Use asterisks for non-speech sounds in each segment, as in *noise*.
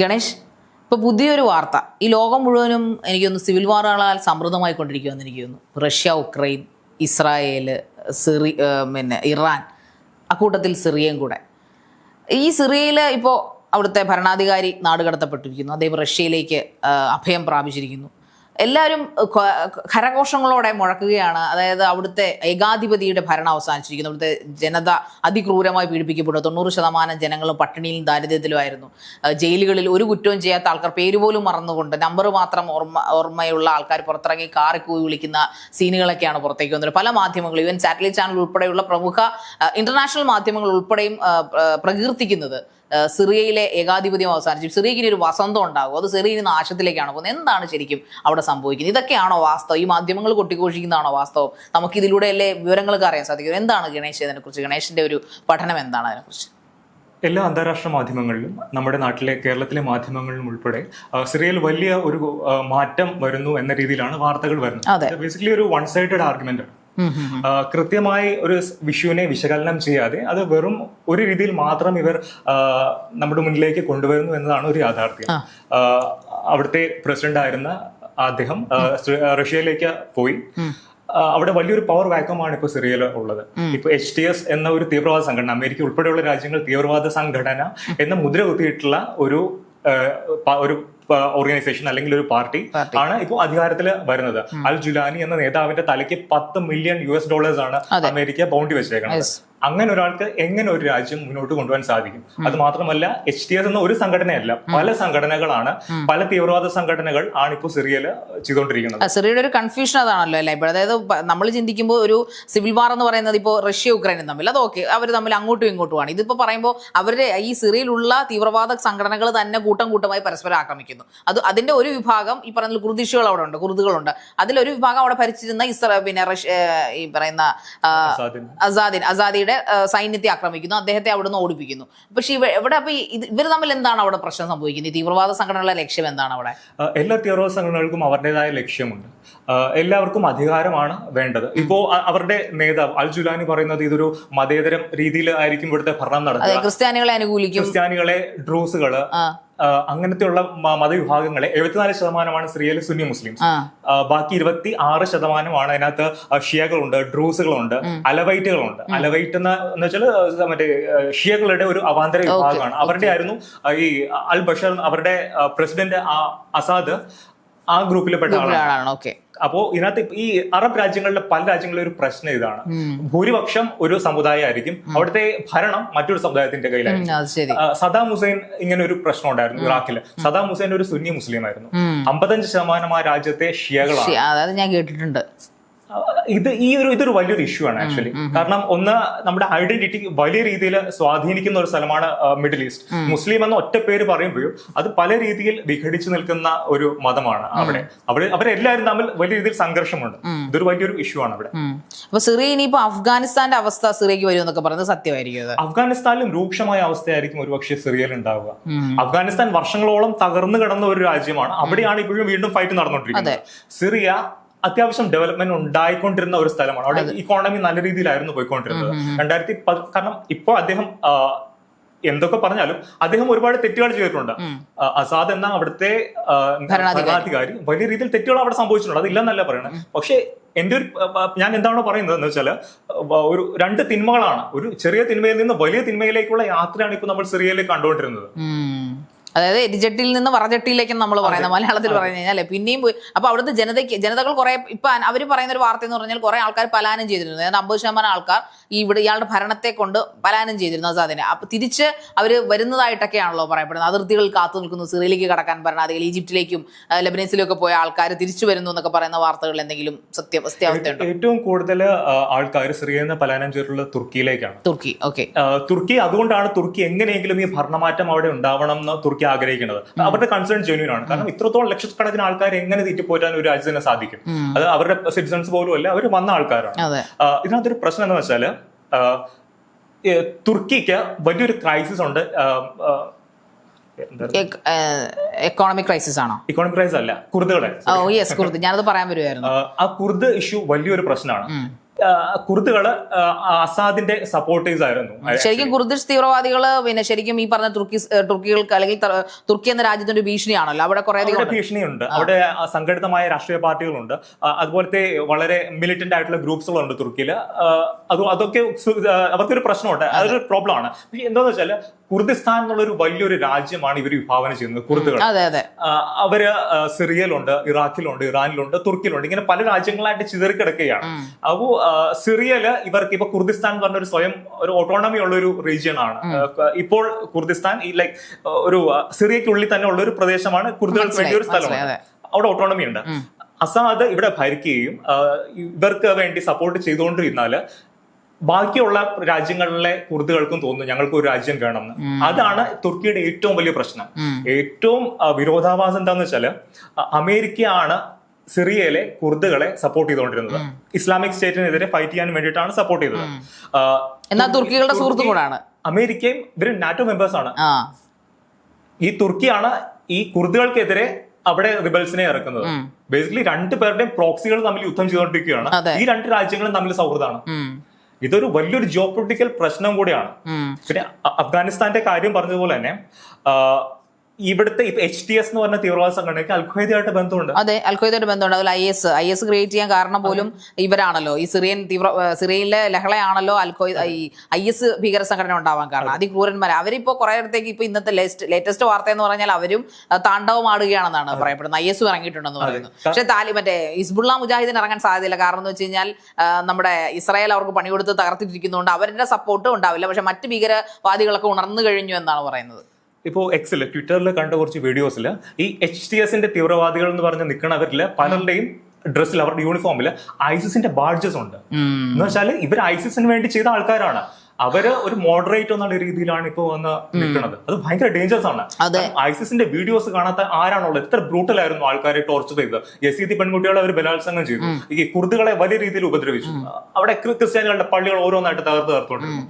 ഗണേഷ് ഇപ്പൊ പുതിയൊരു വാർത്ത. ഈ ലോകം മുഴുവനും എനിക്കൊന്ന് സിവിൽ വാറുകളാൽ സമൃദ്ധമായി കൊണ്ടിരിക്കുമെന്ന് എനിക്ക് തോന്നുന്നു. റഷ്യ ഉക്രൈൻ ഇസ്രായേൽ സിറി പിന്നെ ഇറാൻ അക്കൂട്ടത്തിൽ സിറിയയും കൂടെ. ഈ സിറിയയിൽ ഇപ്പോൾ അവിടുത്തെ ഭരണാധികാരി നാടുകടത്തപ്പെട്ടിരിക്കുന്നു. അദ്ദേഹം റഷ്യയിലേക്ക് അഭയം പ്രാപിച്ചിരിക്കുന്നു. എല്ലാവരും കരഘോഷങ്ങളോടെ മുഴക്കുകയാണ്. അതായത് അവിടുത്തെ ഏകാധിപതിയുടെ ഭരണം അവസാനിച്ചിരിക്കുന്നു. അവിടുത്തെ ജനത അതിക്രൂരമായി പീഡിപ്പിക്കപ്പെടുന്നു. തൊണ്ണൂറ് ശതമാനം ജനങ്ങളും പട്ടിണിയിലും ദാരിദ്ര്യത്തിലുമായിരുന്നു. ജയിലുകളിൽ ഒരു കുറ്റവും ചെയ്യാത്ത ആൾക്കാർ പേര് പോലും മറന്നുകൊണ്ട് നമ്പർ മാത്രം ഓർമ്മ ഓർമ്മയുള്ള ആൾക്കാർ പുറത്തിറങ്ങി കാറി കൂവി വിളിക്കുന്ന സീനുകളൊക്കെയാണ് പുറത്തേക്ക് വന്നത്. പല മാധ്യമങ്ങളും ഈവൻ സാറ്റലൈറ്റ് ചാനൽ ഉൾപ്പെടെയുള്ള പ്രമുഖ ഇന്റർനാഷണൽ മാധ്യമങ്ങൾ ഉൾപ്പെടെയും പ്രകീർത്തിക്കുന്നത്. സിറിയയിലെ ഏകാധിപത്യം അവസാനിച്ചു. സിറിയയ്ക്ക് ഒരു വസന്തം ഉണ്ടാകും. അത് സിറിയ ഇനി നാശത്തിലേക്കാണ് പോകുന്നത്. എന്താണ് ശരിക്കും അവിടെ സംഭവിക്കുന്നത്? ഇതൊക്കെയാണോ വാസ്തവം? ഈ മാധ്യമങ്ങൾ കൊട്ടിഘോഷിക്കുന്നതാണോ വാസ്തവം? നമുക്ക് ഇതിലൂടെയല്ലേ വിവരങ്ങളൊക്കെ അറിയാൻ സാധിക്കും. എന്താണ് ഗണേശ് ഇതിനെക്കുറിച്ച്? ഗണേശിന്റെ ഒരു പഠനം എന്താണ് അതിനെക്കുറിച്ച്? എല്ലാ അന്താരാഷ്ട്ര മാധ്യമങ്ങളിലും നമ്മുടെ നാട്ടിലെ കേരളത്തിലെ മാധ്യമങ്ങളിലും ഉൾപ്പെടെ സിറിയയിൽ വലിയ ഒരു മാറ്റം വരുന്നു എന്ന രീതിയിലാണ് വാർത്തകൾ. വരുന്നത്. ബേസിക്കലി ഒരു വൺ സൈഡഡ് ആർഗ്യുമെന്റ് ആണ്. കൃത്യമായി ഒരു വിഷുവിനെ വിശകലനം ചെയ്യാതെ അത് വെറും ഒരു രീതിയിൽ മാത്രം ഇവർ നമ്മുടെ മുന്നിലേക്ക് കൊണ്ടുവരുന്നു എന്നതാണ് ഒരു യാഥാർത്ഥ്യം. അവിടുത്തെ പ്രസിഡന്റ് ആയിരുന്ന അദ്ദേഹം റഷ്യയിലേക്ക് പോയി. അവിടെ വലിയൊരു പവർ വാക്കമാണ് ഇപ്പൊ സിറിയയിൽ ഉള്ളത്. ഇപ്പൊ എച്ച് ടി എസ് എന്ന ഒരു തീവ്രവാദ സംഘടന അമേരിക്ക ഉൾപ്പെടെയുള്ള രാജ്യങ്ങൾ തീവ്രവാദ സംഘടന എന്ന മുദ്ര കുത്തിയിട്ടുള്ള ഒരു ഒരു ഓർഗനൈസേഷൻ അല്ലെങ്കിൽ ഒരു പാർട്ടി. ആണ് ഇപ്പോൾ അധികാരത്തിൽ വരുന്നത്. അൽ ജുലാനി എന്ന നേതാവിന്റെ തലയ്ക്ക് പത്ത് മില്യൺ യു എസ് ഡോളേഴ്സ് ആണ് അമേരിക്ക ബൗണ്ടി വെച്ചേക്കുന്നത്. അങ്ങനെ ഒരാൾക്ക് എങ്ങനെ ഒരു രാജ്യം മുന്നോട്ട് കൊണ്ടുപോകാൻ സാധിക്കും? അത് മാത്രമല്ല എച്ച് ടി എസ് എന്ന ഒരു സംഘടനയല്ല പല സംഘടനകളാണ് പല തീവ്രവാദ സംഘടനകൾ ആണ് ഇപ്പോൾ സിറിയയിൽ ചെയ്തുകൊണ്ടിരിക്കുന്നത്. സിറിയയുടെ ഒരു കൺഫ്യൂഷൻ അതാണല്ലോ അല്ലേ? ഇപ്പോൾ അതായത് നമ്മൾ ചിന്തിക്കുമ്പോൾ ഒരു സിവിൽ വാർ എന്ന് പറയുന്നത് ഇപ്പോൾ റഷ്യ ഉക്രൈനും തമ്മിൽ. അത് ഓക്കെ അവർ തമ്മിൽ അങ്ങോട്ടും ഇങ്ങോട്ടുമാണ്. ഇതിപ്പോൾ പറയുമ്പോൾ അവരുടെ ഈ സിറിയയിലുള്ള തീവ്രവാദ സംഘടനകൾ തന്നെ കൂട്ടം കൂട്ടമായി പരസ്പരം ആക്രമിക്കുന്നു. അത് അതിന്റെ ഒരു വിഭാഗം ഈ പറയുന്ന കുർദിഷുകൾ അവിടെ ഉണ്ട് കുർദുകളുണ്ട് അതിലൊരു വിഭാഗം അവിടെ ഭരിച്ചിരുന്ന ഇസ്ര പിന്നെ റഷ്യ ഈ പറയുന്ന അസാദിൻ. അസാദിയുടെ സൈന്യത്തെ ആക്രമിക്കുന്നു അദ്ദേഹത്തെ അവിടുന്ന് ഓടിപ്പിക്കുന്നു. പക്ഷെ ഇവ എവിടെ അപ്പൊ ഇവർ തമ്മിൽ എന്താണ് അവിടെ പ്രശ്നം സംഭവിക്കുന്നത്? ഈ തീവ്രവാദ സംഘടനകളുടെ ലക്ഷ്യം എന്താണ് അവിടെ? എല്ലാ തീവ്രവാദ സംഘടനകൾക്കും അവരുടേതായ ലക്ഷ്യമുണ്ട്. എല്ലാവർക്കും അധികാരമാണ് വേണ്ടത്. ഇപ്പോ അവരുടെ നേതാവ് അൽ ജുലാനി പറയുന്നത് ഇതൊരു മതേതരം രീതിയിൽ ആയിരിക്കും ഇവിടുത്തെ ഭരണം നടത്തുന്നത് ക്രിസ്ത്യാനികളെ അനുകൂലിക്കും. ക്രിസ്ത്യാനികളെ ഡ്രൂസുകൾ അങ്ങനത്തെയുള്ള മതവിഭാഗങ്ങളെ എഴുപത്തിനാല് ശതമാനമാണ് സിറിയയിലെ സുന്നി മുസ്ലിംസ്. ബാക്കി ഇരുപത്തി ആറ് ശതമാനമാണ് അതിനകത്ത് ഷിയകളുണ്ട് ഡ്രൂസുകളുണ്ട് അലവൈറ്റുകളുണ്ട്. അലവൈറ്റ് എന്ന വെച്ചാൽ മറ്റേ ഷിയകളുടെ ഒരു അവാന്തര വിഭാഗമാണ്. അവരുടെ ആയിരുന്നു ഈ അൽ ബഷർ അവരുടെ പ്രസിഡന്റ് അസാദ് ആ ഗ്രൂപ്പിൽപ്പെട്ട ആളാണ്. ഓക്കെ. അപ്പോ ഇതിനകത്ത് ഈ അറബ് രാജ്യങ്ങളിലെ പല രാജ്യങ്ങളിലെ ഒരു പ്രശ്നം ഇതാണ്. ഭൂരിപക്ഷം ഒരു സമുദായമായിരിക്കും. അവിടുത്തെ ഭരണം മറ്റൊരു സമുദായത്തിന്റെ കയ്യിലായിരിക്കും. സദാം ഹുസൈൻ ഇങ്ങനെ ഒരു പ്രശ്നം ഉണ്ടായിരുന്നു ഇറാഖിൽ. സദാം ഹുസൈൻ ഒരു സുന്നി മുസ്ലിം ആയിരുന്നു അമ്പത്തഞ്ച് ശതമാനം ആ രാജ്യത്തെ ഷിയകളാണ്. അതായത് ഞാൻ കേട്ടിട്ടുണ്ട്. ഇത് ഈ ഒരു ഇതൊരു വലിയൊരു ഇഷ്യൂ ആണ് ആക്ച്വലി കാരണം ഒന്ന് നമ്മുടെ ഐഡന്റിറ്റി വലിയ രീതിയിൽ സ്വാധീനിക്കുന്ന ഒരു സ്ഥലമാണ് മിഡിൽ ഈസ്റ്റ് മുസ്ലിം എന്ന ഒറ്റ പേര് പറയുമ്പോഴും അത് പല രീതിയിൽ വിഘടിച്ചു നിൽക്കുന്ന ഒരു മതമാണ് അവിടെ. അവിടെ അവരെല്ലാവരും തമ്മിൽ വലിയ രീതിയിൽ സംഘർഷമുണ്ട്. ഇതൊരു വലിയൊരു ഇഷ്യൂ ആണ് അവിടെ. അപ്പൊ സിറിയ ഇനിയിപ്പോ അഫ്ഗാനിസ്ഥാന്റെ അവസ്ഥ സിറിയക്ക് വരും എന്നൊക്കെ പറയുന്നത് സത്യമായിരിക്കും അഫ്ഗാനിസ്ഥാനിലും രൂക്ഷമായ അവസ്ഥയായിരിക്കും ഒരുപക്ഷെ സിറിയയിൽ ഉണ്ടാവുക. അഫ്ഗാനിസ്ഥാൻ വർഷങ്ങളോളം തകർന്നു കിടന്ന ഒരു രാജ്യമാണ്. അവിടെയാണ് ഇപ്പോഴും വീണ്ടും ഫൈറ്റ് നടന്നുകൊണ്ടിരിക്കുന്നത്. സിറിയ അത്യാവശ്യം ഡെവലപ്മെന്റ് ഉണ്ടായിക്കൊണ്ടിരുന്ന ഒരു സ്ഥലമാണ്. അവിടെ ഇക്കോണമി നല്ല രീതിയിലായിരുന്നു പോയിക്കൊണ്ടിരുന്നത്. രണ്ടായിരത്തി കാരണം ഇപ്പോൾ അദ്ദേഹം എന്തൊക്കെ പറഞ്ഞാലും അദ്ദേഹം ഒരുപാട് തെറ്റുകൾ ചെയ്തിട്ടുണ്ട്. അസാദ് എന്ന അവിടുത്തെ ഭരണാധികാരി. വലിയ രീതിയിൽ തെറ്റുകൾ അവിടെ സംഭവിച്ചിട്ടുണ്ട്. അതില്ലെന്നല്ല പറയുന്നത് പക്ഷേ എന്റെ ഒരു ഞാൻ എന്താണോ പറയുന്നത് എന്ന് വെച്ചാൽ ഒരു രണ്ട് തിന്മകളാണ്. ഒരു ചെറിയ തിന്മയിൽ നിന്ന് വലിയ തിന്മയിലേക്കുള്ള യാത്രയാണ് ഇപ്പൊ നമ്മൾ സിറിയയിലേക്ക് കണ്ടുകൊണ്ടിരുന്നത്. അതായത് എരിജട്ടിയിൽ നിന്ന് വറജട്ടിയിലേക്ക് നമ്മൾ പറയുന്ന മലയാളത്തിൽ പറഞ്ഞു കഴിഞ്ഞാൽ പിന്നെയും പോയി അപ്പൊ അവിടുത്തെ ജനതയ്ക്ക് ജനതകൾ കുറെ ഇപ്പൊ അവർ പറയുന്ന ഒരു വാർത്ത എന്ന് പറഞ്ഞാൽ കുറെ ആൾക്കാർ പലായനം ചെയ്തിരുന്നു. അതായത് അമ്പത് ശതമാനം ആൾക്കാർ ഈ ഇവിടെ ഇയാളുടെ ഭരണത്തെ കൊണ്ട് പലായനം ചെയ്തിരുന്നു. അസാദിനെ അപ്പൊ തിരിച്ച് അവർ വരുന്നതായിട്ടൊക്കെയാണല്ലോ പറയപ്പെടുന്നത്. അതിർത്തികൾ കാത്തു നിൽക്കുന്നു. സിറിയയിലേക്ക് കടക്കാൻ ഭരണാധികൾ ഈജിപ്തിലേക്കും ഒക്കെ പോയ ആൾക്കാർ തിരിച്ചു വരുന്നു എന്നൊക്കെ പറയുന്ന വാർത്തകൾ എന്തെങ്കിലും സത്യാവസ്ഥയുണ്ട്? ഏറ്റവും കൂടുതൽ ആൾക്കാർ സിറിയയിൽ നിന്ന് പലായനം ചെയ്തിട്ടുള്ള തുർക്കിയിലേക്കാണ്. തുർക്കി. ഓക്കെ. തുർക്കി അതുകൊണ്ടാണ് തുർക്കി എങ്ങനെയെങ്കിലും ഈ ഭരണമാറ്റം അവിടെ ഉണ്ടാവണം എന്ന് തുർക്കി ആഗ്രഹിക്കുന്നത്. അവരുടെ കൺസേൺ ജെന്യൂൻ ആണ്. കാരണം ഇത്രത്തോളം ലക്ഷക്കണക്കിന് ആൾക്കാർ എങ്ങനെ തീറ്റിപ്പോറ്റാൻ ഒരു രാജ്യത്തിന് സാധിക്കും? അത് അവരുടെ സിറ്റിസൺസ് പോലും അല്ല അവർ വന്ന ആൾക്കാരാണ്. ഇതിനകത്തൊരു പ്രശ്നം എന്ന് വെച്ചാൽ തുർക്കിക്ക് വലിയൊരു ക്രൈസിസ് ഉണ്ട്. എക്കോണമിക് ക്രൈസിസ് ആണോ? ഇക്കോണമിക് ക്രൈസിസ് അല്ല കുർദുകളെ. Yes Kurd. ഞാനത് പറയാൻ വരുമായിരുന്നു ആ, ആ കുർദ് ഇഷ്യൂ വലിയൊരു പ്രശ്നമാണ്. ആ, കുർദുകൾ അസാദിന്റെ സപ്പോർട്ടേഴ്സ് ആയിരുന്നു. ശരിക്കും കുർദിഷ് തീവ്രവാദികൾ പിന്നെ ശരിക്കും ഈ പറഞ്ഞ തുർക്കി തുർക്കികൾക്ക് അല്ലെങ്കിൽ തുർക്കി എന്ന രാജ്യത്തിന്റെ ഭീഷണിയാണല്ലോ. അവിടെ കുറെ ഭീഷണിയുണ്ട്. അവിടെ സംഘടിതമായ രാഷ്ട്രീയ പാർട്ടികളുണ്ട്. അതുപോലത്തെ വളരെ മിലിറ്റന്റ് ആയിട്ടുള്ള ഗ്രൂപ്പ്സുകളുണ്ട് തുർക്കിയിൽ അത് അതൊക്കെ അവർക്കൊരു പ്രശ്നമുണ്ട്. അതൊരു പ്രോബ്ലം ആണ്. എന്താണെന്ന് വെച്ചാൽ കുർദിസ്ഥാൻ എന്നുള്ള ഒരു വലിയൊരു രാജ്യമാണ് ഇവർ വിഭാവന ചെയ്യുന്നത് കുർദുകൾ അവർ സിറിയയിലുണ്ട് ഇറാഖിലുണ്ട് ഇറാനിലുണ്ട് തുർക്കിയിലുണ്ട് ഇങ്ങനെ പല രാജ്യങ്ങളായിട്ട് ചിതറിക്കിടക്കുകയാണ് അപ്പോ സിറിയയിൽ ഇവർക്ക് ഇപ്പൊ കുർദിസ്ഥാൻ എന്ന് പറഞ്ഞ ഒരു സ്വയം ഒരു ഓട്ടോണമി ഉള്ള ഒരു റീജിയൻ ആണ് ഇപ്പോൾ കുർദിസ്ഥാൻ ഈ ലൈക്ക് ഒരു സിറിയക്കുള്ളിൽ തന്നെ ഉള്ള ഒരു പ്രദേശമാണ് കുർദുകൾക്ക് വേണ്ടി ഒരു സ്ഥലമാണ്. അവിടെ ഓട്ടോണമി ഉണ്ട്. അസാദ് ഇവിടെ ഭരിക്കുകയും ഇവർക്ക് വേണ്ടി സപ്പോർട്ട് ചെയ്തുകൊണ്ടിരുന്നാൽ ബാക്കിയുള്ള രാജ്യങ്ങളിലെ കുർദുകൾക്കും തോന്നുന്നു ഞങ്ങൾക്ക് ഒരു രാജ്യം വേണമെന്ന്. അതാണ് തുർക്കിയുടെ ഏറ്റവും വലിയ പ്രശ്നം. ഏറ്റവും വിരോധാഭാസം എന്താണെന്ന് വെച്ചാൽ അ- അമേരിക്കയാണ് സിറിയയിലെ കുർദുകളെ സപ്പോർട്ട് ചെയ്തുകൊണ്ടിരുന്നത്. ഇസ്ലാമിക് സ്റ്റേറ്റിനെതിരെ ഫൈറ്റ് ചെയ്യാൻ വേണ്ടിയിട്ടാണ് സപ്പോർട്ട് ചെയ്തത്. എന്നാൽ തുർക്കികളുടെ സുഹൃത്തും കൂടാണ് അമേരിക്കയും ഇവർ നാറ്റോ മെമ്പേഴ്സ് ആണ്. ഈ തുർക്കിയാണ് ഈ കുർദുകൾക്കെതിരെ അവിടെ റിബൽസിനെ ഇറക്കുന്നത്. ബേസിക്കലി രണ്ട് പേരുടെയും പ്രോക്സികൾ തമ്മിൽ യുദ്ധം ചെയ്തുകൊണ്ടിരിക്കുകയാണ്. ഈ രണ്ട് രാജ്യങ്ങളും തമ്മിൽ സൗഹൃദമാണ്. ഇതൊരു വലിയൊരു ജിയോ പൊളിറ്റിക്കൽ പ്രശ്നം കൂടിയാണ്. പിന്നെ അഫ്ഗാനിസ്ഥാന്റെ കാര്യം പറഞ്ഞതുപോലെ തന്നെ ഇവിടുത്തെ എച്ച് ടി എസ് എന്ന് പറഞ്ഞ തീവ്രവാദ സംഘടനയ്ക്ക് അൽഖ്വയ്ദയായിട്ട് ബന്ധമുണ്ട്. അതെ അൽഖയ്ദയുടെ ബന്ധമുണ്ട്. അതിൽ I S I S create ചെയ്യാൻ കാരണം പോലും ഇവരാണല്ലോ. ഈ സിറിയൻ തീവ്ര സിറിയയിലെ ലഹളയാണല്ലോ അൽഖയ്ദ ഈ ഐ എസ് ഭീകര സംഘടന ഉണ്ടാവാൻ കാരണം. അതിക്രൂരന്മാർ അവരിപ്പോ കുറെ അടുത്തേക്ക് ഇപ്പൊ ഇന്നത്തെ ലേറ്റസ്റ്റ് വാർത്ത എന്ന് പറഞ്ഞാൽ അവരും താണ്ടവം താണ്ഡവം ആടുകയാണെന്നാണ് പറയപ്പെടുന്നത്. ഐ എസ് ഇറങ്ങിയിട്ടുണ്ടെന്ന് പറയുന്നു പക്ഷെ താലി മറ്റേ ഇസ്ബുള്ള മുജാഹിദിന് ഇറങ്ങാൻ സാധ്യതയില്ല. കാരണം എന്ന് വെച്ച് കഴിഞ്ഞാൽ നമ്മുടെ ഇസ്രായേൽ അവർക്ക് പണി കൊടുത്ത് തകർത്തിട്ടിരിക്കുന്നതുകൊണ്ട് അവരുടെ സപ്പോർട്ടും ഉണ്ടാവില്ല. പക്ഷെ മറ്റ് ഭീകരവാദികളൊക്കെ ഉണർന്നു കഴിഞ്ഞു എന്നാണ് പറയുന്നത്. ഇപ്പോ എക്സിൽ ട്വിറ്ററിൽ കണ്ട കുറച്ച് വീഡിയോസിൽ ഈ എച്ച് ടി എസിന്റെ തീവ്രവാദികൾ എന്ന് പറഞ്ഞ് നിൽക്കണവരിൽ പലരുടെയും ഡ്രസ്സിൽ അവരുടെ യൂണിഫോമിൽ ഐസിസിന്റെ ബാഡ്ജസ് ഉണ്ട്. എന്ന് വെച്ചാൽ ഇവർ ഐസിസിന് വേണ്ടി ചെയ്ത ആൾക്കാരാണ്. അവർ ഒരു മോഡറേറ്റ് എന്നുള്ള രീതിയിലാണ് ഇപ്പൊ വന്ന് നിൽക്കുന്നത്. അത് ഭയങ്കര ഡേഞ്ചറസ് ആണ്. ഐസിസിന്റെ വീഡിയോസ് കാണാത്ത ആരാണുള്ളത്? എത്ര ബ്രൂട്ടൽ ആയിരുന്നു ആൾക്കാരെ ടോർച്ചർ ചെയ്തത് യസീദി പെൺകുട്ടികളെ അവർ ബലാത്സംഗം ചെയ്തു. ഈ കുർദുകളെ വലിയ രീതിയിൽ ഉപദ്രവിച്ചു. അവിടെ ക്രിസ്ത്യാനികളുടെ പള്ളികൾ ഓരോന്നായിട്ട് തകർത്ത് തകർത്തുകൊണ്ടിരുന്നു.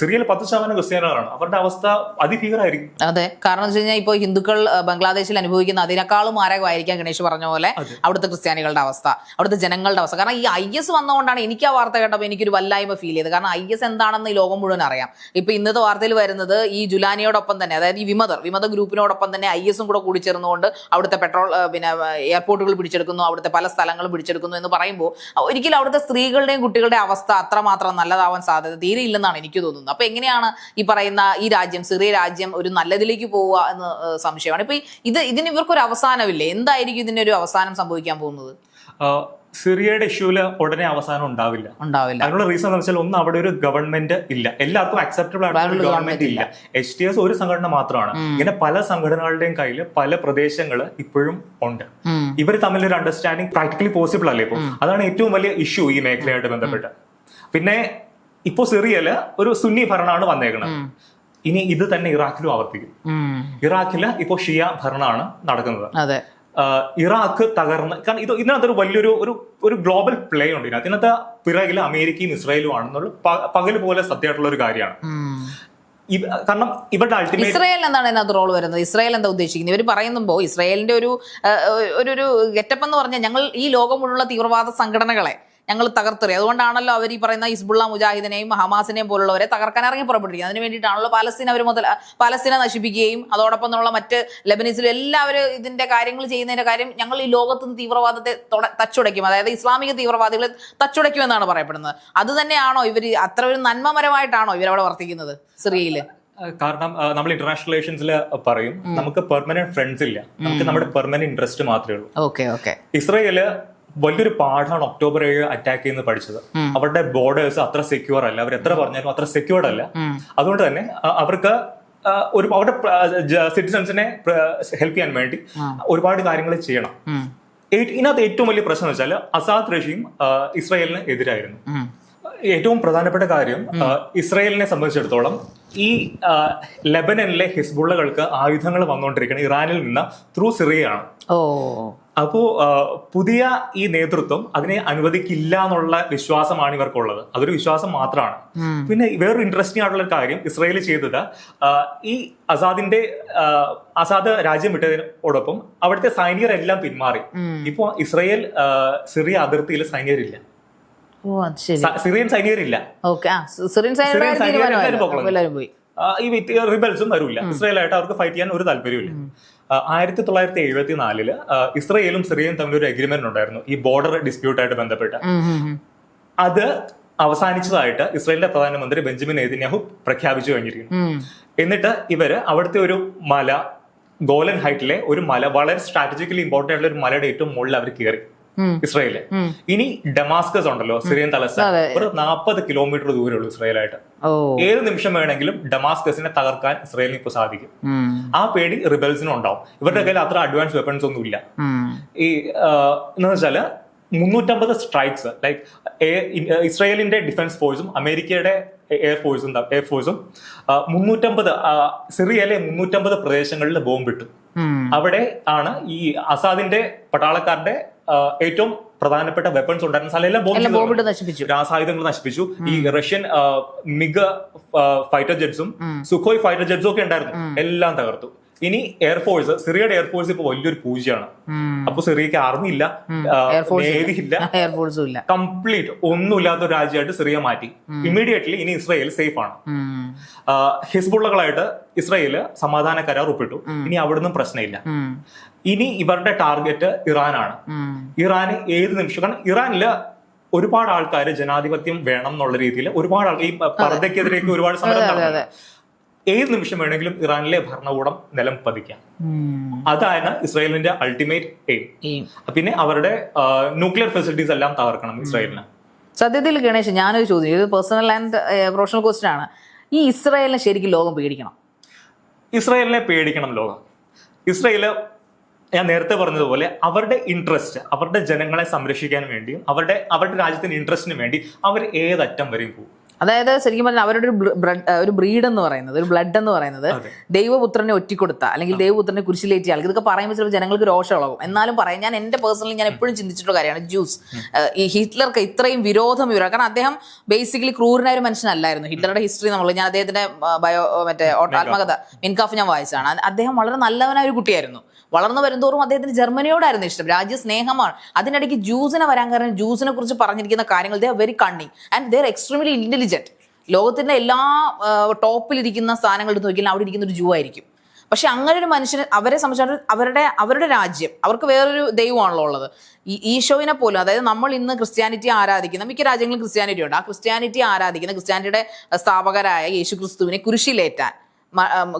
സിറിയയിൽ പത്ത് ശതമാനം ക്രിസ്ത്യാനികളാണ്. അവരുടെ അവസ്ഥ അതിഭീകരമായിരിക്കും അതെ. കാരണം വെച്ച് കഴിഞ്ഞാൽ ഇപ്പോൾ ഹിന്ദുക്കൾ ബംഗ്ലാദേശിൽ അനുഭവിക്കുന്ന അതിനേക്കാളും മാരകമായിരിക്കാം ഗണേഷ് പറഞ്ഞ പോലെ അവിടുത്തെ ക്രിസ്ത്യാനികളുടെ അവസ്ഥ അവിടുത്തെ ജനങ്ങളുടെ അവസ്ഥ. കാരണം ഈ ഐ എസ് വന്നതുകൊണ്ടാണ് എനിക്ക് ആ വാർത്ത കേട്ടപ്പോൾ എനിക്കൊരു വല്ലായ്മ ഫീൽ ചെയ്തത്. കാരണം ഐ എസ് എന്താണെന്ന് ഈ ലോകം മുഴുവൻ അറിയാം. ഇപ്പൊ ഇന്നത്തെ വാർത്തയിൽ വരുന്നത് ഈ ജുലാനിയോടൊപ്പം തന്നെ അതായത് ഈ വിമതർ വിമത ഗ്രൂപ്പിനോടൊപ്പം തന്നെ ഐ എസും കൂടെ കൂടി ചേർന്നുകൊണ്ട് അവിടുത്തെ പെട്രോൾ പിന്നെ എയർപോർട്ടുകൾ പിടിച്ചെടുക്കുന്നു അവിടുത്തെ പല സ്ഥലങ്ങളും പിടിച്ചെടുക്കുന്നു എന്ന് പറയുമ്പോൾ ഒരിക്കലും അവിടുത്തെ സ്ത്രീകളുടെയും കുട്ടികളുടെയും അവസ്ഥ അത്രമാത്രം നല്ലതാവാൻ സാധ്യത തീരെ ഇല്ലെന്നാണ് എനിക്ക് തോന്നുന്നത്. അപ്പൊ എങ്ങനെയാണ് ഈ പറയുന്ന ഈ രാജ്യം സിറിയ രാജ്യം ഒരു നല്ലതിലേക്ക് പോവുക എന്ന് സംശയമാണ്. ഇപ്പൊ ഇത് ഇതിന് ഇവർക്കൊരു അവസാനമില്ലേ? എന്തായിരിക്കും ഇതിന്റെ ഒരു അവസാനം സംഭവിക്കാൻ പോകുന്നത്? സിറിയയുടെ ഇഷ്യൂൽ ഉടനെ അവസാനം ഉണ്ടാവില്ല. ഉണ്ടാവില്ല. അതിനുള്ള റീസൺ എന്ന് വെച്ചാൽ ഒന്ന് അവിടെ ഒരു ഗവൺമെന്റ് ഇല്ല. എല്ലാവർക്കും അക്സെപ്റ്റബിൾ ആയിട്ടുള്ള ഗവൺമെന്റ് ഇല്ല. എച്ച് ടി എസ് ഒരു സംഘടന മാത്രമാണ്. ഇങ്ങനെ പല സംഘടനകളുടെയും കയ്യിൽ പല പ്രദേശങ്ങൾ ഇപ്പോഴും ഉണ്ട്. ഇവർ തമ്മിൽ ഒരു അണ്ടർസ്റ്റാൻഡിങ് പ്രാക്ടിക്കലി പോസിബിൾ അല്ലേ ഇപ്പോൾ അതാണ് ഏറ്റവും വലിയ ഇഷ്യൂ ഈ മേഖലയായിട്ട് ബന്ധപ്പെട്ട്. പിന്നെ ഇപ്പോ സിറിയയിൽ ഒരു സുന്നി ഭരണമാണ് വന്നേക്കുന്നത് ഇനി ഇത് തന്നെ ഇറാഖിലും ആവർത്തിക്കും. ഇറാഖിൽ ഇപ്പോ ഷിയ ഭരണമാണ് നടക്കുന്നത്. ഇറാഖ് തകർന്ന് കാരണം ഇത് ഇതിനകത്തൊരു വലിയൊരു ഒരു ഒരു ഗ്ലോബൽ പ്ലേ ഉണ്ട് ഇതിനകത്ത്. ഇന്നത്തെ പിറകിൽ അമേരിക്കയും ഇസ്രായേലും ആണെന്നുള്ള പകൽ പോലെ സത്യമായിട്ടുള്ള ഒരു കാര്യമാണ്. കാരണം ഇവരുടെ അൾട്ടിമേറ്റ് ഇസ്രായേൽ എന്താണ് ഇതിനകത്ത് റോൾ വരുന്നത്? ഇസ്രായേൽ എന്താ ഉദ്ദേശിക്കുന്നത്? ഇവർ പറയുമ്പോൾ ഇസ്രായേലിന്റെ ഒരു ഒരു ഒരു ഗെറ്റപ്പ് എന്ന് പറഞ്ഞാൽ ഞങ്ങൾ ഈ ലോകം മുഴുവൻ തീവ്രവാദ സംഘടനകളെ ഞങ്ങൾ തകർത്തെറിയും. അതുകൊണ്ടാണല്ലോ അവർ ഈ പറയുന്ന ഹിസ്ബുള്ള മുജാഹിദിനെയും ഹമാസിനെയും പോലുള്ളവരെ തകർക്കാൻ ഇറങ്ങി പുറപ്പെട്ടിരിക്കുന്നത് അതിന് വേണ്ടിയിട്ടാണല്ലോ പാലസ്തീൻ അവർ മുതൽ പാലസ്തീനെ നശിപ്പിക്കുകയും അതോടൊപ്പം എന്നുള്ള മറ്റ് ലെബനീസിലും എല്ലാവരും ഇതിന്റെ കാര്യങ്ങൾ ചെയ്യുന്നതിന്റെ കാര്യം ഞങ്ങൾ ഈ ലോകത്ത് നിന്ന് തീവ്രവാദത്തെ തച്ചുടയ്ക്കും. അതായത് ഇസ്ലാമിക തീവ്രവാദികളെ തച്ചുടയ്ക്കുമെന്നാണ് പറയപ്പെടുന്നത്. അത് തന്നെയാണോ ഇവർ അത്ര ഒരു നന്മമരമായിട്ടാണോ ഇവരവിടെ വർത്തിക്കുന്നത് സിറിയയിൽ കാരണം നമ്മൾ ഇന്റർനാഷണൽ റിലേഷൻസിൽ പറയും നമുക്ക് പെർമനന്റ് ഫ്രണ്ട്സ് ഇല്ല. നമുക്ക് നമ്മുടെ പെർമനന്റ് ഇൻട്രസ്റ്റ് മാത്രമേ ഉള്ളൂ. ഇസ്രായേൽ വലിയൊരു പാഠമാണ് ഒക്ടോബർ ഏഴ് അറ്റാക്ക് ചെയ്യുന്നത് പഠിച്ചത്. അവരുടെ ബോർഡേഴ്സ് അത്ര സെക്യൂർ അല്ല. അവർ എത്ര പറഞ്ഞാലും അത്ര സെക്യൂർഡ് അല്ല. അതുകൊണ്ട് തന്നെ അവർക്ക് ഒരു അവരുടെ സിറ്റിസൺസിനെ ഹെൽപ്പ് ചെയ്യാൻ വേണ്ടി ഒരുപാട് കാര്യങ്ങൾ ചെയ്യണം. ഇതിനകത്ത് ഏറ്റവും വലിയ പ്രശ്നം എന്ന് വെച്ചാൽ അസാദ് റഷീം ഇസ്രായേലിന് എതിരായിരുന്നു. ഏറ്റവും പ്രധാനപ്പെട്ട കാര്യം ഇസ്രായേലിനെ സംബന്ധിച്ചിടത്തോളം ഈ ലെബനനിലെ ഹിസ്ബുള്ളകൾക്ക് ആയുധങ്ങൾ വന്നുകൊണ്ടിരിക്കുന്നത് ഇറാനിൽ നിന്ന് ത്രൂ സിറിയയാണ്. അപ്പോ പുതിയ ഈ നേതൃത്വം അതിനെ അനുവദിക്കില്ല എന്നുള്ള വിശ്വാസമാണ് ഇവർക്കുള്ളത്. അതൊരു വിശ്വാസം മാത്രമാണ്. പിന്നെ വേറൊരു ഇൻട്രസ്റ്റിംഗ് ആയിട്ടുള്ള ഒരു കാര്യം ഇസ്രായേൽ ചെയ്തത് ഈ അസാദിന്റെ അസാദ് രാജ്യം വിട്ടതിനോടൊപ്പം അവിടുത്തെ സൈനികരെല്ലാം പിന്മാറി. ഇപ്പോ ഇസ്രായേൽ സിറിയ അതിർത്തിയിൽ സൈനികരില്ല. സിറിയൻ സൈനികരില്ല. സിറിയൻ സൈനികർ പോയി. ഈ റിബൽസും വരില്ല. ഇസ്രായേലായിട്ട് അവർക്ക് ഫൈറ്റ് ചെയ്യാൻ ഒരു താല്പര്യമില്ല ആയിരത്തി തൊള്ളായിരത്തി എഴുപത്തി നാലിൽ ഇസ്രയേലും സിറിയയും തമ്മിൽ ഒരു അഗ്രിമെന്റ് ഉണ്ടായിരുന്നു. ഈ ബോർഡർ ഡിസ്പ്യൂട്ടായിട്ട് ബന്ധപ്പെട്ട്. അത് അവസാനിച്ചതായിട്ട് ഇസ്രയേലിന്റെ പ്രധാനമന്ത്രി ബെഞ്ചമിൻ നെതിന്യാഹു പ്രഖ്യാപിച്ചു കഴിഞ്ഞിരിക്കുന്നു. എന്നിട്ട് ഇവർ അവിടുത്തെ ഒരു മല ഗോലൻ ഹൈറ്റിലെ ഒരു മല വളരെ സ്ട്രാറ്റജിക്കലി ഇമ്പോർട്ടന്റ് ആയിട്ടുള്ള ഒരു മലയുടെ ഏറ്റവും മുകളിൽ അവർ കയറി. ഇസ്രയേലിൽ ഇനി ഡെമാസ്കസ് ഉണ്ടല്ലോ സിറിയൻ തലസ്ഥാനം. ഒരു നാൽപ്പത് കിലോമീറ്റർ ദൂരമുള്ളൂ ഇസ്രായേലായിട്ട്. ഏത് നിമിഷം വേണമെങ്കിലും ഡെമാസ്കസിനെ തകർക്കാൻ ഇസ്രയേലിന് ഇപ്പോൾ സാധിക്കും. ആ പേടി റിബൽസിനും ഉണ്ടാവും. ഇവരുടെ കയ്യിൽ അത്ര അഡ്വാൻസ് വെപ്പൺസ് ഒന്നും ഇല്ല. ഈ എന്ന് വെച്ചാൽ മുന്നൂറ്റമ്പത് സ്ട്രൈക്സ് ലൈക്ക് ഇസ്രയേലിന്റെ ഡിഫൻസ് ഫോഴ്സും അമേരിക്കയുടെ എയർഫോഴ്സും എയർഫോഴ്സും മുന്നൂറ്റമ്പത് സിറിയയിലെ മുന്നൂറ്റമ്പത് പ്രദേശങ്ങളിൽ ബോംബിട്ടു. അവിടെ ആണ് ഈ അസാദിന്റെ പട്ടാളക്കാരുടെ ഏറ്റവും പ്രധാനപ്പെട്ട വെപ്പൺസ് ഉണ്ടായിരുന്ന സ്ഥലമെല്ലാം ബോംബ് നശിപ്പിച്ചു. രാസായുധങ്ങൾ നശിപ്പിച്ചു. ഈ റഷ്യൻ മിഗ ഫൈറ്റർ ജെറ്റ്സും സുഖോയ് ഫൈറ്റർ ജെറ്റ്സും ഒക്കെ ഉണ്ടായിരുന്നു. എല്ലാം തകർത്തു. ഇനി എയർഫോഴ്സ് സിറിയയുടെ എയർഫോഴ്സ് ഇപ്പൊ വലിയൊരു പൂജയാണ്. അപ്പൊ സിറിയക്ക് ആർമി ഇല്ല നേവി ഇല്ല. എയർഫോഴ്സും ഇല്ല. *laughs* കംപ്ലീറ്റ് ഒന്നുമില്ലാത്ത ഒരു രാജ്യമായിട്ട് സിറിയ മാറ്റി. ഇമ്മീഡിയറ്റ്ലി ഇനി ഇസ്രായേൽ സേഫ് ആണ്. ഹിസ്ബുള്ളകളായിട്ട് ഇസ്രായേൽ സമാധാന കരാർ ഒപ്പിട്ടു. ഇനി അവിടുന്ന് പ്രശ്നമില്ല. ഇനി ഇവരുടെ ടാർഗറ്റ് ഇറാനാണ്. ഇറാന് ഏത് നിമിഷം? കാരണം ഇറാനിൽ ഒരുപാട് ആൾക്കാർ ജനാധിപത്യം വേണം എന്നുള്ള രീതിയിൽ ഒരുപാട് ആൾക്കാർ ഈ പർദ്ദക്കെതിരേക്ക് ഒരുപാട് സമരം നടന്നു ഏത് നിമിഷം വേണമെങ്കിലും ഇറാനിലെ ഭരണകൂടം നിലം പതിക്കാം. അതാണ് ഇസ്രായേലിന്റെ അൾട്ടിമേറ്റ് എയിം പിന്നെ അവരുടെ ന്യൂക്ലിയർ ഫെസിലിറ്റീസ് എല്ലാം തകർക്കണം ഇസ്രായേലിന്. സത്യത്തിൽ ഗണേശ് ഞാനൊരു ചോദ്യം. ഇത് പേഴ്സണൽ ആൻഡ് പ്രൊഫഷണൽ ക്വസ്റ്റ്യൻ ആണ്. ഈ ഇസ്രായേലിനെ ശരിക്കും ലോകം പേടിക്കണം? ഇസ്രായേലിനെ പേടിക്കണം ലോകം. ഇസ്രായേൽ ഞാൻ നേരത്തെ പറഞ്ഞതുപോലെ അവരുടെ ഇൻട്രസ്റ്റ് അവരുടെ ജനങ്ങളെ സംരക്ഷിക്കാൻ വേണ്ടിയും അവരുടെ അവരുടെ രാജ്യത്തിന്റെ ഇൻട്രസ്റ്റിന് വേണ്ടി അവർ ഏതറ്റം വരെയും പോകും. അതായത് ശരിക്കും പറഞ്ഞാൽ അവരുടെ ഒരു ബ്ലഡ് ഒരു ബ്രീഡ് എന്ന് പറയുന്നത് ഒരു ബ്ലഡ് എന്ന് പറയുന്നത്. ദൈവപുത്രനെ ഒറ്റിക്കൊടുത്ത അല്ലെങ്കിൽ ദൈവപുത്രനെ കുരിശിലേറ്റിയ. ആൾക്ക് ഇതൊക്കെ പറയുമ്പോൾ ചിലപ്പോൾ ജനങ്ങൾക്ക് രോഷം ഇളകും എന്നാലും പറയാം ഞാൻ എന്റെ പേഴ്സണലി ഞാൻ എപ്പോഴും ചിന്തിച്ചിട്ടുള്ള കാര്യമാണ് ജ്യൂസ് ഈ ഹിറ്റ്ലർക്ക് ഇത്രയും വിരോധം ഇവരാ. കാരണം അദ്ദേഹം ബേസിക്കലി ക്രൂരനായ ഒരു മനുഷ്യനല്ലായിരുന്നു. ഹിറ്റ്ലറുടെ ഹിസ്റ്ററി നമ്മൾ ഞാൻ അദ്ദേഹത്തിന്റെ ബയോ മറ്റേ ആത്മകഥ മിൻകാഫ് ഞാൻ വായിച്ചതാണ്. അദ്ദേഹം വളരെ നല്ലവനായ ഒരു കുട്ടിയായിരുന്നു. വളർന്നു വരുന്തോറും അദ്ദേഹത്തിന് ജർമ്മനിയോടായിരുന്നു ഇഷ്ടം. രാജ്യസ്നേഹമാണ് അതിനിടയ്ക്ക് ജ്യൂസിനെ വരാൻ കാരണം ജ്യൂസിനെ കുറിച്ച് പറഞ്ഞിരിക്കുന്ന കാര്യങ്ങൾ they very cunning and they are extremely intelligent ലോകത്തിന്റെ എല്ലാ ടോപ്പിലിരിക്കുന്ന സ്ഥാനങ്ങൾ എടുത്ത് നോക്കിയാൽ അവിടെ ഇരിക്കുന്ന ഒരു ജൂ ആയിരിക്കും. പക്ഷെ അങ്ങനെ ഒരു മനുഷ്യന് അവരെ സംബന്ധിച്ചിടത്തോളം അവരുടെ അവരുടെ രാജ്യം അവർക്ക് വേറൊരു ദൈവമാണല്ലോ ഉള്ളത്. ഈ ഈശോയിനെ പോലും അതായത് നമ്മൾ ഇന്ന് ക്രിസ്ത്യാനിറ്റി ആരാധിക്കുന്ന മിക്ക രാജ്യങ്ങളിൽ ക്രിസ്ത്യാനിറ്റി ഉണ്ട് ആ ക്രിസ്ത്യാനിറ്റി ആരാധിക്കുന്ന ക്രിസ്ത്യാനിറ്റിയുടെ സ്ഥാപകരായ യേശു ക്രിസ്തുവിനെ കുരിശിലേറ്റാൻ.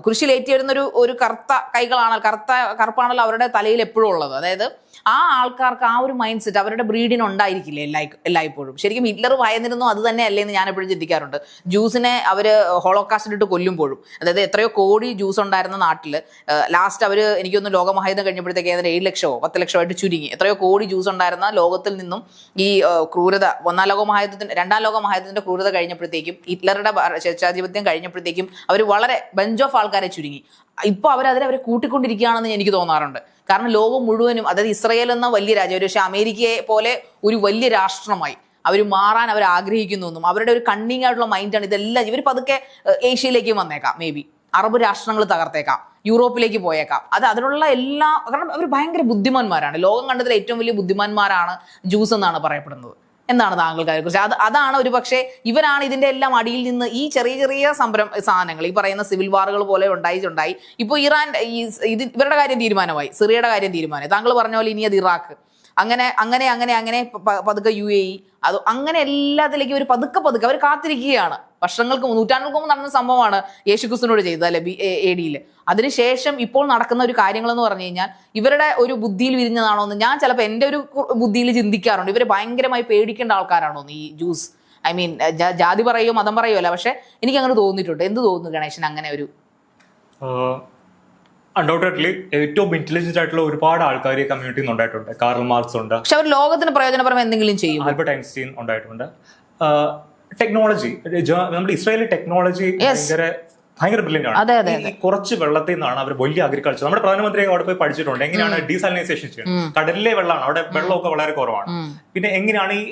കുരിശിലേറ്റി വരുന്ന ഒരു ഒരു കറുത്ത കൈകളാണ് കറുത്ത കറുപ്പാണല്ലോ അവരുടെ തലയിൽ എപ്പോഴും ഉള്ളത്. അതായത് ആ ആൾക്കാർക്ക് ആ ഒരു മൈൻഡ് സെറ്റ് അവരുടെ ബ്രീഡിന് ഉണ്ടായിരിക്കില്ല എല്ലാ എല്ലായ്പ്പോഴും. ശരിക്കും ഹിറ്റ്ലർ ഭയന്നിരുന്നു അത് തന്നെ അല്ലേ എന്ന് ഞാൻ എപ്പോഴും ചിന്തിക്കാറുണ്ട്. ജ്യൂസിനെ അവർ ഹോളോകാസ്റ്റിലിട്ട് കൊല്ലുമ്പോഴും അതായത് എത്രയോ കോടി ജ്യൂസ് ഉണ്ടായിരുന്ന നാട്ടിൽ ലാസ്റ്റ് അവർ എനിക്കൊന്ന് ലോകമഹായുധം കഴിഞ്ഞപ്പോഴത്തേക്ക് ഏതാണ്ട് ഏഴ് ലക്ഷമോ പത്ത് ലക്ഷമോ ആയിട്ട് ചുരുങ്ങി. എത്രയോ കോടി ജ്യൂസ് ഉണ്ടായിരുന്ന ലോകത്തിൽ നിന്നും ഈ ക്രൂരത ഒന്നാം ലോക മഹായുദ്ധത്തിന് രണ്ടാം ലോക മഹായുദ്ധത്തിന്റെ ക്രൂരത കഴിഞ്ഞപ്പോഴത്തേക്കും ഹിറ്റ്ലറുടെ സ്വേച്ഛാധിപത്യം കഴിഞ്ഞപ്പോഴത്തേക്കും അവർ വളരെ ബെഞ്ച് ഓഫ് ആൾക്കാരെ ചുരുങ്ങി. ഇപ്പൊ അവരതിനെ അവരെ കൂട്ടിക്കൊണ്ടിരിക്കുകയാണെന്ന് എനിക്ക് തോന്നാറുണ്ട്. കാരണം ലോകം മുഴുവനും അതായത് ഇസ്രയേൽ എന്ന വലിയ രാജ്യം ഒരു പക്ഷേ അമേരിക്കയെ പോലെ ഒരു വലിയ രാഷ്ട്രമായി അവർ മാറാൻ അവർ ആഗ്രഹിക്കുന്നു എന്നും അവരുടെ ഒരു കണ്ണിങ് ആയിട്ടുള്ള മൈൻഡാണ് ഇതെല്ലാം. ഇവർ പതുക്കെ ഏഷ്യയിലേക്ക് വന്നേക്കാം മേ ബി അറബ് രാഷ്ട്രങ്ങൾ തകർത്തേക്കാം യൂറോപ്പിലേക്ക് പോയേക്കാം. അത് അതിനുള്ള എല്ലാ കാരണം അവർ ഭയങ്കര ബുദ്ധിമാന്മാരാണ്. ലോകം കണ്ടതിൽ ഏറ്റവും വലിയ ബുദ്ധിമാന്മാരാണ് ജൂസ് എന്നാണ് പറയപ്പെടുന്നത്. എന്താണ് താങ്കൾക്ക് അതിനെക്കുറിച്ച് അത് അതാണ് ഒരു പക്ഷേ ഇവരാണ് ഇതിന്റെ എല്ലാം അടിയിൽ നിന്ന് ഈ ചെറിയ ചെറിയ സംരം സാധനങ്ങൾ ഈ പറയുന്ന സിവിൽ വാറുകൾ പോലെ ഉണ്ടായിട്ടുണ്ടായി ഉണ്ടായി ഇപ്പോൾ ഇറാൻ ഈ ഇത് ഇവരുടെ കാര്യം തീരുമാനമായി. സിറിയയുടെ കാര്യം തീരുമാനമായി. താങ്കൾ പറഞ്ഞ പോലെ ഇനി അത് ഇറാഖ്. അങ്ങനെ അങ്ങനെ അങ്ങനെ അങ്ങനെ പതുക്കെ യു എ ഇ. അത് അങ്ങനെ എല്ലാത്തിലേക്കും ഒരു പതുക്കെ പതുക്കെ അവർ കാത്തിരിക്കുകയാണ്. വർഷങ്ങൾക്ക് നൂറ്റാണ്ടുകൾക്ക് മുമ്പ് നടന്ന സംഭവമാണ് യേശുക്രിസ്തുവിനോട് ചെയ്തത് അല്ലെ? ബി എ ഡിയിൽ അതിനുശേഷം ഇപ്പോൾ നടക്കുന്ന ഒരു കാര്യങ്ങൾ എന്ന് പറഞ്ഞു കഴിഞ്ഞാൽ ഇവരുടെ ഒരു ബുദ്ധിയിൽ വിരിഞ്ഞതാണോ എന്ന് ഞാൻ ചിലപ്പോൾ എന്റെ ഒരു ബുദ്ധിയിൽ ചിന്തിക്കാറുണ്ട്. ഇവർ ഭയങ്കരമായി പേടിക്കേണ്ട ആൾക്കാരാണോ ഈ ജ്യൂസ് ഐ മീൻ ജാതി പറയോ മതം പറയോ അല്ല? പക്ഷെ എനിക്ക് അങ്ങനെ തോന്നിയിട്ടുണ്ട്. എന്ത് തോന്നുന്നു ഗണേശൻ അങ്ങനെ ഒരു അൺഡൗട്ടഡ്ലി ഏറ്റവും ഇന്റലിജന്റ് ആയിട്ടുള്ള ഒരുപാട് ആൾക്കാർ ഈ കമ്മ്യൂണിറ്റിയിൽ ഉണ്ടായിട്ടുണ്ട്. കാർൽ മാർക്സ് ഉണ്ട്. പക്ഷെ അവർ ലോകത്തിന് പ്രയോജനപരമായി എന്തെങ്കിലും ചെയ്യും ആൽബർട്ട് ഐൻസ്റ്റീൻ ഉണ്ടായിട്ടുണ്ട്. ടെക്നോളജി നമ്മുടെ ഇസ്രായേലി ടെക്നോളജി ഭയങ്കര ഭയങ്കര ബ്രില്യന്റ് ആണ്. കുറച്ച് വെള്ളത്തിൽ നിന്നാണ് അവർ വലിയ അഗ്രികൾച്ചർ നമ്മുടെ പ്രധാനമന്ത്രി അവിടെ പോയി പഠിച്ചിട്ടുണ്ട് എങ്ങനെയാണ് ഡീസാലിനൈസേഷൻ ചെയ്യുന്നത്? കടലിലെ വെള്ളമാണ് അവിടെ വെള്ളമൊക്കെ വളരെ കുറവാണ്. പിന്നെ എങ്ങനെയാണ് ഈ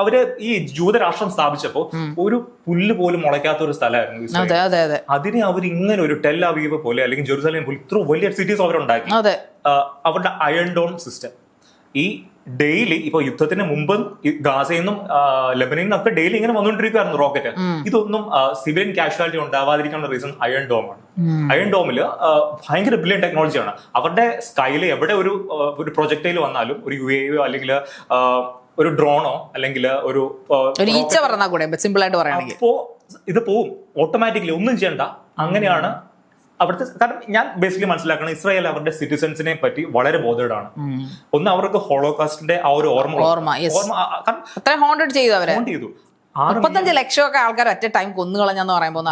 അവർ ഈ ജൂതരാഷ്ട്രം സ്ഥാപിച്ചപ്പോ ഒരു പുല്ല് പോലും മുളയ്ക്കാത്ത ഒരു സ്ഥലമായിരുന്നു അതിനെ അവർ ഇങ്ങനെ ഒരു ടെൽ അവീവ് പോലെ അല്ലെങ്കിൽ ജെറുസലേം പോലെ ഇത്ര വലിയ സിറ്റീസ് അവരുണ്ടാക്കി. അവരുടെ അയൺ ഡോൺ സിസ്റ്റം ഈ ഡെയിലി ഇപ്പൊ യുദ്ധത്തിന് മുമ്പ് ഗാസയിൽ നിന്നും ലെബനിൽ നിന്നും നിന്നൊക്കെ ഡെയിലി ഇങ്ങനെ വന്നുകൊണ്ടിരിക്കുകയായിരുന്നു റോക്കറ്റ്. ഇതൊന്നും സിവിൽ കാഷ്വാലിറ്റി ഉണ്ടാവാതിരിക്കാനുള്ള റീസൺ അയൺ ഡോം ആണ്. അയൺ ഡോമിൽ ഭയങ്കര ബ്രില്യൻ ടെക്നോളജിയാണ് അവരുടെ സ്കൈയിൽ എവിടെ ഒരു ഒരു പ്രൊജക്ടൈൽ വന്നാലും ഒരു യു എയോ അല്ലെങ്കിൽ ഒരു ഡ്രോണോ അല്ലെങ്കിൽ ഒരു ഒരു ഈച്ച പറഞ്ഞാൽ കൂടെ സിമ്പിൾ ആയിട്ട് പറയുകയാണെങ്കിൽ. അപ്പോ ഇത് പോവും. ഓട്ടോമാറ്റിക്കലി ഒന്നും ചെയ്യണ്ട. അങ്ങനെയാണ് അവിടുത്തെ കാരണം ഞാൻ ബേസിക്കലി മനസ്സിലാക്കണം ഇസ്രായേൽ അവരുടെ സിറ്റിസൺസിനെ പറ്റി വളരെ ബോധേഡാണ് ഒന്ന് അവർക്ക് ഹോളോകാസ്റ്റിന്റെ ആ ഒരു ഓർമ്മ ഓർമ്മ, ചെയ്തു മുപ്പത്തഞ്ച് ലക്ഷമൊക്കെ ആൾക്കാർ ഒറ്റ ടൈം കൊന്നുകളഞ്ഞെന്ന് പറയുമ്പോൾ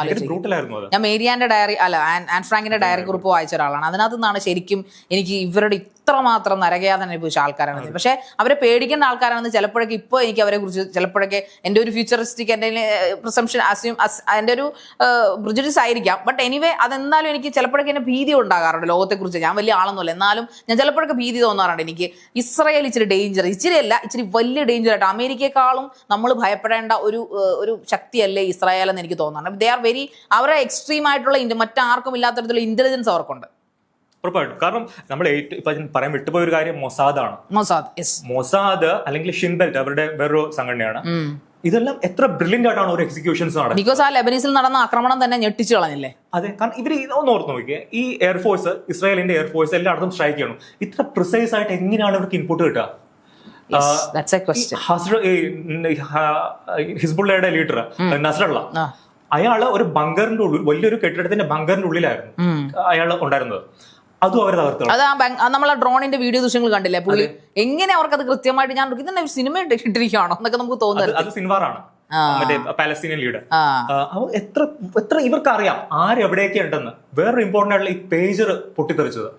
ഞാൻ മേരിയാന്റെ ഡയറി അല്ല ആൻ ആൻ ഫ്രാങ്കിന്റെ ഡയറി കുറിപ്പ് വായിച്ച ഒരാളാണ്. അതിനകത്ത് നിന്നാണ് ശരിക്കും എനിക്ക് ഇവരുടെ ഇത്രമാത്രം നരകയാതന അനുഭവിച്ച ആൾക്കാരാണ്. പക്ഷെ അവരെ പേടിക്കേണ്ട ആൾക്കാരാണെന്ന് ചിലപ്പോഴൊക്കെ ഇപ്പോൾ എനിക്ക് അവരെ കുറിച്ച് ചിലപ്പോഴൊക്കെ എന്റെ ഒരു ഫ്യൂച്ചറിസ്റ്റിക് എന്റെ പ്രിസംഷൻ അസ്യൂം എന്റെ ഒരു പ്രിജുഡിസ് ആയിരിക്കാം. ബട്ട് എനിവേ അതെന്നാലും എനിക്ക് ചിലപ്പോഴൊക്കെ എന്നെ ഭീതി ഉണ്ടാകാറുണ്ട് ലോകത്തെക്കുറിച്ച്. ഞാൻ വലിയ ആളൊന്നുമല്ല. എന്നാലും ഞാൻ ചിലപ്പോഴൊക്കെ ഭീതി തോന്നാറുണ്ട്. എനിക്ക് ഇസ്രയേൽ ഇച്ചിരി ഡേഞ്ചർ ഇച്ചിരി അല്ല ഇച്ചിരി വലിയ ഡേഞ്ചർ ആയിട്ട് അമേരിക്കയെക്കാളും നമ്മൾ ഭയപ്പെടേണ്ട ഒരു ഒരു ശക്തിയല്ലേ ഇസ്രായേൽ എന്ന് എനിക്ക് തോന്നുന്നുണ്ട്. ദേ ആർ വെരി അവരെ എക്സ്ട്രീം ആയിട്ടുള്ള മറ്റാർക്കും ഇല്ലാത്ത തരത്തിലുള്ള ഇന്റലിജൻസ് അവർക്കുണ്ട്. ഉറപ്പായിട്ടും. കാരണം നമ്മൾ ഏറ്റവും ഇപ്പൊ പറയാൻ വിട്ടുപോയ ഒരു കാര്യം മൊസാദാണ്. മൊസാദ് ആണ് മൊസാദ് അല്ലെങ്കിൽ ഷിൻബെൽറ്റ് അവരുടെ വേറൊരു സംഘടനയാണ്. ഇതെല്ലാം എത്ര ബ്രില്യന്റ് ആയിട്ടാണ് ഒരു എക്സിക്യൂഷൻസ് നടന്നത് ബിക്കോസ് ആ ലെബനീസിൽ നടന്ന ആക്രമണം തന്നെ ഞെട്ടിച്ചു കളഞ്ഞില്ലേ? അതെ കാരണം ഇവർ ഒന്ന് ഓർത്ത് നോക്കിയേ ഈ എയർഫോഴ്സ് ഇസ്രായേലിന്റെ എയർഫോഴ്സ് എല്ലായിടത്തും സ്ട്രൈക്ക് ചെയ്യണം. ഇത്ര പ്രിസൈസ് ആയിട്ട് എങ്ങനെയാണ് ഇവർക്ക് ഇൻപുട്ട് കിട്ടുക? ഹിസ്ബുള്ളയുടെ ലീഡർ നസ്രള്ള അയാൾ ഒരു ബങ്കറിന്റെ ഉള്ളിൽ വലിയൊരു കെട്ടിടത്തിന്റെ ബങ്കറിന്റെ ഉള്ളിലായിരുന്നു. അയാൾ ഉണ്ടായിരുന്നത്. അതും അവർ തകർത്തു അത് ആ നമ്മളെ ഡ്രോണിന്റെ വീഡിയോ ദൃശ്യങ്ങൾ കണ്ടില്ലേ? പുള്ളി എങ്ങനെ അവർക്ക് അത് കൃത്യമായിട്ട് ഞാൻ ഇതെന്നെ സിനിമ ഇട്ടിരിക്കുകയാണോ എന്നൊക്കെ നമുക്ക് തോന്നുന്നത് അത് സിൻവാറാണ്. മറ്റേ പാലസ്തീനിയൻ ലീഡർ അവ എത്ര എത്ര ഇവർക്ക് അറിയാം ആരെവിടെയൊക്കെ ഉണ്ടെന്ന്. വേറൊരു ഇമ്പോർട്ടന്റ് ആയിട്ടുള്ള ഈ പേജർ പൊട്ടിത്തെറിച്ചത്.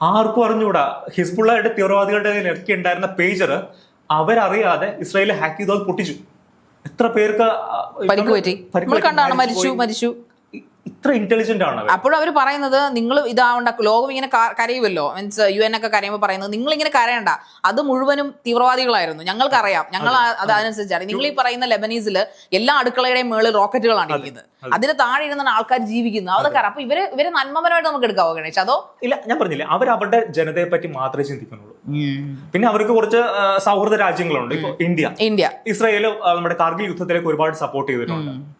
ആർക്കും അറിഞ്ഞുകൂടാ. ഹിസ്ബുള്ളയുടെ തീവ്രവാദികളുടെ ഇടയ്ക്ക് ഉണ്ടായിരുന്ന പേജർ അവരറിയാതെ ഇസ്രായേൽ ഹാക്ക് ചെയ്ത് അത് പൊട്ടിച്ചു. എത്ര പേർക്ക് പരിക്ക് പറ്റി? നമ്മൾ മരിച്ചു മരിച്ചു. ഇത്ര ഇന്റലിജന്റ് ആണ് അപ്പോഴും അവർ പറയുന്നത് നിങ്ങൾ ഇതാവണ്ട ലോകം ഇങ്ങനെ കരയുമല്ലോ മീൻസ് യു എൻ ഒക്കെ കരയുമ്പോൾ പറയുന്നത് നിങ്ങൾ ഇങ്ങനെ കരയണ്ട. അത് മുഴുവനും തീവ്രവാദികളായിരുന്നു. ഞങ്ങൾക്കറിയാം. ഞങ്ങൾ അത്. അതനുസരിച്ചാണ്. നിങ്ങൾ ഈ പറയുന്ന ലെബനീസിൽ എല്ലാ അടുക്കളയുടെയും മേളിൽ റോക്കറ്റുകളാണ് ഇരിക്കുന്നത്. അതിന് താഴെ ഇരുന്ന ആൾക്കാർ ജീവിക്കുന്നത്. അതൊക്കെ. അപ്പൊ ഇവർ ഇവർ നന്മപരമായിട്ട് നമുക്ക് എടുക്കാവോ ഗണേഷ്? അതോ? ഇല്ല ഞാൻ പറഞ്ഞില്ല അവർ അവരുടെ ജനതയെ പറ്റി മാത്രമേ ചിന്തിക്കുന്നുള്ളൂ. പിന്നെ അവർക്ക് കുറച്ച് സൗഹൃദ രാജ്യങ്ങളുണ്ട്. ഇപ്പൊ ഇന്ത്യ. ഇന്ത്യ. ഇസ്രായേൽ നമ്മുടെ കാർഗിൽ യുദ്ധത്തിലേക്ക് ഒരുപാട് സപ്പോർട്ട് ചെയ്തിട്ടുണ്ട്.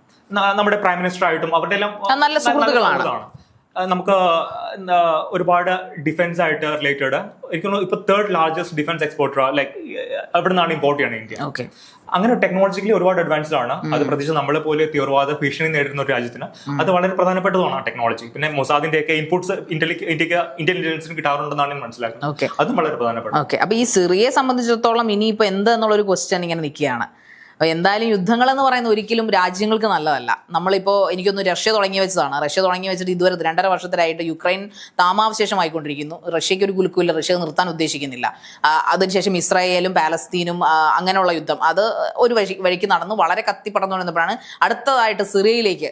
നമ്മുടെ പ്രൈം മിനിസ്റ്റർ ആയിട്ടും അവരുടെ എല്ലാം നല്ല സുഹൃത്തുക്കളാണ്. നമുക്ക് ഒരുപാട് ഡിഫൻസ് ആയിട്ട് റിലേറ്റഡ് എനിക്ക് തോന്നുന്നു ഇപ്പൊ third largest defence exporter like അവിടെ നിന്നാണ് ഇമ്പോർട്ട് ചെയ്യണം ഇന്ത്യ? ഓക്കെ അങ്ങനെ ടെക്നോളജിക്കലി ഒരുപാട് അഡ്വാൻസ്ഡ് ആണ്. അത് പ്രത്യേകിച്ച് നമ്മളെ പോലെ തീവ്രവാദ ഭീഷണി നേരിടുന്ന ഒരു രാജ്യത്തിന്. അത് വളരെ പ്രധാനപ്പെട്ടതാണ് ടെക്നോളജി പിന്നെ മൊസാദിന്റെ ഒക്കെ ഇൻപുട്സ് ഇന്ത്യയ്ക്ക് ഇന്റലിജൻസിന് കിട്ടാറുണ്ടെന്നാണ് ഞാൻ മനസ്സിലാക്കുന്നത്. അതും വളരെ പ്രധാനപ്പെട്ട ഓക്കെ അപ്പൊ ഈ സിറിയെ സംബന്ധിച്ചിടത്തോളം ഇനിയിപ്പോ എന്ത് എന്നുള്ള ഒരു ക്വസ്റ്റ്യൻ ഇങ്ങനെ നിൽക്കുകയാണ്. അപ്പൊ എന്തായാലും യുദ്ധങ്ങൾ എന്ന് പറയുന്നത് ഒരിക്കലും രാജ്യങ്ങൾക്ക് നല്ലതല്ല. നമ്മളിപ്പോ എനിക്കൊന്ന് റഷ്യ തുടങ്ങി വെച്ചതാണ്. റഷ്യ തുടങ്ങി വെച്ചിട്ട് ഇതുവരെ രണ്ടര വർഷത്തിലായിട്ട് യുക്രൈൻ താമാവശേഷമായിക്കൊണ്ടിരിക്കുന്നു. റഷ്യയ്ക്ക് ഒരു കുലുക്കുമില്ല റഷ്യ നിർത്താൻ ഉദ്ദേശിക്കുന്നില്ല. അതിനുശേഷം ഇസ്രായേലും പാലസ്തീനും അങ്ങനെയുള്ള യുദ്ധം. അത് ഒരു വഴി വഴിക്ക് നടന്നു. വളരെ കത്തിപ്പടർന്നുകൊണ്ടിരുന്നപ്പോഴാണ് അടുത്തതായിട്ട് സിറിയയിലേക്ക്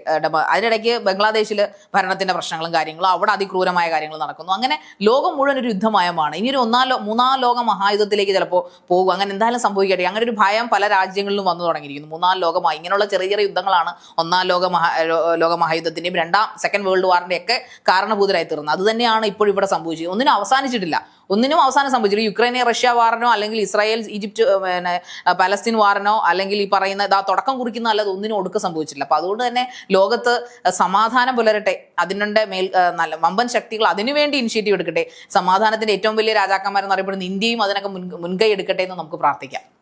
അതിനിടയ്ക്ക് ബംഗ്ലാദേശിൽ ഭരണത്തിന്റെ പ്രശ്നങ്ങളും കാര്യങ്ങളും അവിടെ അതിക്രൂരമായ കാര്യങ്ങൾ നടക്കുന്നു. അങ്ങനെ ലോകം മുഴുവൻ ഒരു യുദ്ധമയമാണ്. ഇനി ഒരു ഒന്നാം മൂന്നാം ലോക മഹായുദ്ധത്തിലേക്ക് ചിലപ്പോൾ പോകും. അങ്ങനെ എന്തായാലും സംഭവിക്കട്ടെ. അങ്ങനെ ഒരു ഭയം പല രാജ്യങ്ങളിലും വന്നു തുടങ്ങിയിരിക്കുന്നു. മൂന്നാം ലോകമായി ഇങ്ങനെയുള്ള ചെറിയ ചെറിയ യുദ്ധങ്ങളാണ് ഒന്നാം ലോക മഹാ ലോകമഹായുദ്ധത്തിന്റെയും രണ്ടാം സെക്കൻഡ് വേൾഡ് വാറിന്റെയൊക്കെ കാരണഭൂതരായി തീർന്നത് അത് തന്നെയാണ് ഇപ്പോൾ ഇവിടെ സംഭവിച്ചത് ഒന്നിനും അവസാനിച്ചിട്ടില്ല. ഒന്നിനും അവസാനം സംഭവിച്ചില്ല യുക്രൈനെ റഷ്യ വാറിനോ അല്ലെങ്കിൽ ഇസ്രായേൽ ഈജിപ്റ്റ് പിന്നെ പലസ്തീൻ വാറിനോ അല്ലെങ്കിൽ ഈ പറയുന്ന ഇതാ തുടക്കം കുറിക്കുന്ന അല്ലാതെ ഒന്നിനും ഒടുക്കം സംഭവിച്ചില്ല അപ്പൊ അതുകൊണ്ട് തന്നെ ലോകത്ത് സമാധാനം പുലരട്ടെ. അതിനുണ്ട് മേൽ നല്ല വമ്പൻ ശക്തികൾ അതിനുവേണ്ടി ഇനിഷ്യേറ്റീവ് എടുക്കട്ടെ. സമാധാനത്തിന്റെ ഏറ്റവും വലിയ രാജാക്കന്മാരെന്ന് അറിയപ്പെടുന്ന ഇന്ത്യയും അതിനൊക്കെ മുൻ- മുൻകൈ എടുക്കട്ടെ എന്ന് നമുക്ക് പ്രാർത്ഥിക്കാം.